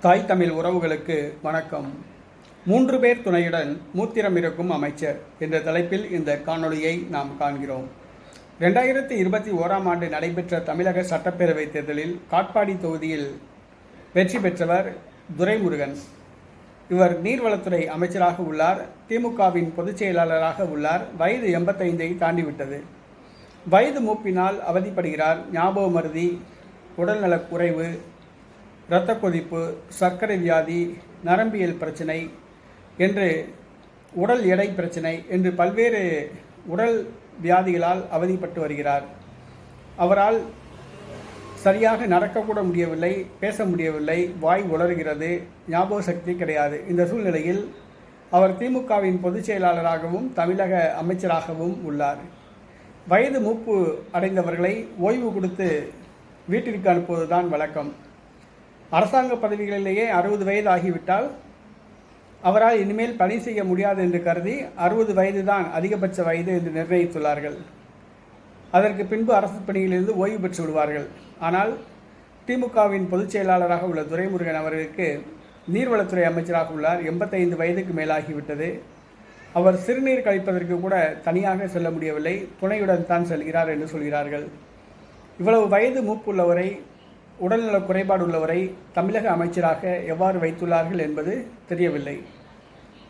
தாய் தமிழ் உறவுகளுக்கு வணக்கம். மூன்று பேர் துணையுடன் மூத்திரம் இருக்கும் அமைச்சர் என்ற தலைப்பில் இந்த காணொளியை நாம் காண்கிறோம். ரெண்டாயிரத்தி இருபத்தி ஓராம் ஆண்டு நடைபெற்ற தமிழக சட்டப்பேரவைத் தேர்தலில் காட்பாடி தொகுதியில் வெற்றி பெற்றவர் துரைமுருகன். இவர் நீர்வளத்துறை அமைச்சராக உள்ளார் திமுகவின் பொதுச் செயலாளராக உள்ளார் வயது எண்பத்தைந்தை தாண்டிவிட்டது. வயது மூப்பினால் அவதிப்படுகிறார் ஞாபக மருதி உடல்நலக் குறைவு இரத்த கொதிப்பு சர்க்கரை வியாதி நரம்பியல் பிரச்சனை என்று உடல் எடை பிரச்சனை என்று பல்வேறு உடல் வியாதிகளால் அவதிப்பட்டு வருகிறார். அவரால் சரியாக நடக்கக்கூட முடியவில்லை பேச முடியவில்லை வாய் உளறுகிறது ஞாபக சக்தி கிடையாது. இந்த சூழ்நிலையில் அவர் திமுகவின் பொதுச் செயலாளராகவும் தமிழக அமைச்சராகவும் உள்ளார். வயது மூப்பு அடைந்தவர்களை ஓய்வு கொடுத்து வீட்டிற்கு அனுப்புவதுதான் வழக்கம். அரசாங்க பதவிகளிலேயே அறுபது வயது ஆகிவிட்டால் அவரால் இனிமேல் பணி செய்ய முடியாது என்று கருதி அறுபது வயது தான் அதிகபட்ச வயது என்று நிர்ணயித்துள்ளார்கள். அதற்கு பின்பு அரசு பணியிலிருந்து ஓய்வு பெற்று விடுவார்கள். ஆனால் திமுகவின் பொதுச் செயலாளராக உள்ள துரைமுருகன் அவர்களுக்கு நீர்வளத்துறை அமைச்சராக உள்ளார். எண்பத்தைந்து வயதுக்கு மேலாகிவிட்டது. அவர் சிறுநீர் கழிப்பதற்கு கூட தனியாக செல்ல முடியவில்லை. துணையுடன் தான் செல்கிறார் என்று சொல்கிறார்கள். இவ்வளவு வயது மூப்புள்ளவரை உடல்நல குறைபாடு உள்ளவரை தமிழக அமைச்சராக எவ்வாறு வைத்துள்ளார்கள் என்பது தெரியவில்லை.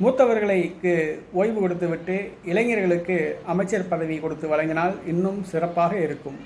மூத்தவர்களுக்கு ஓய்வு கொடுத்துவிட்டு இளைஞர்களுக்கு அமைச்சர் பதவி கொடுத்து வழங்கினால் இன்னும் சிறப்பாக இருக்கும்.